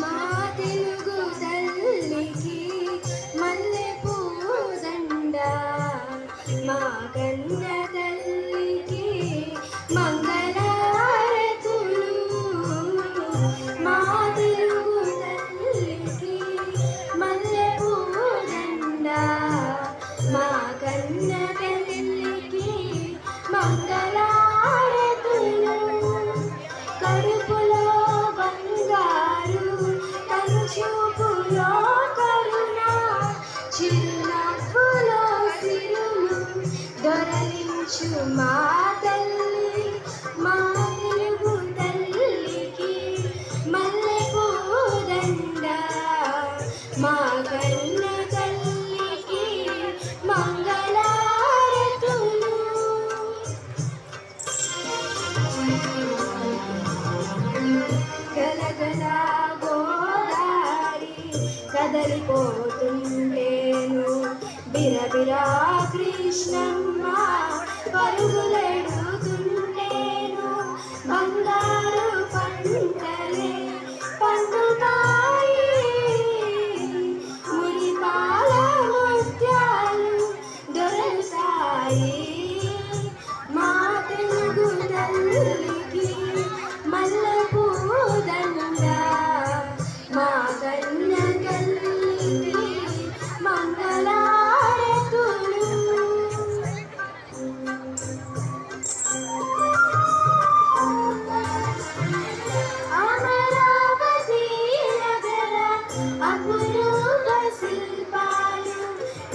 మా చూపులో కరుణ చిరునవ్వులో సిరులు దొరలించు మా తల్లి మా తెలుగు తల్లికి మల్లె పూదండ మా కన్న తల్లికి మంగళారతులు కదలిపోతుండేను బిరబిరా కృష్ణమ్మ పరుగులెడుతుండేను. బంగారు పంటలే పండుతాయి మునిపాల ముత్యాలు దొరుకుతాయి మా తెలుగు తల్లి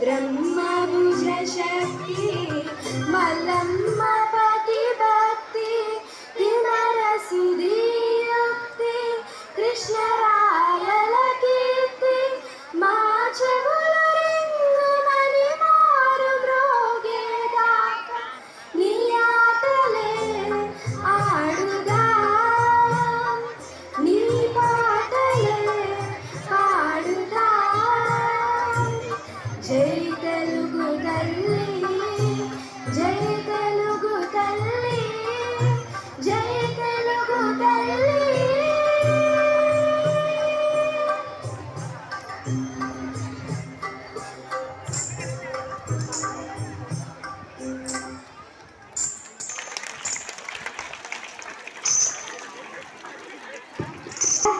బ్రహ్మ భుజ శక్తి మల్లమ్మ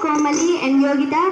Komali and Yogita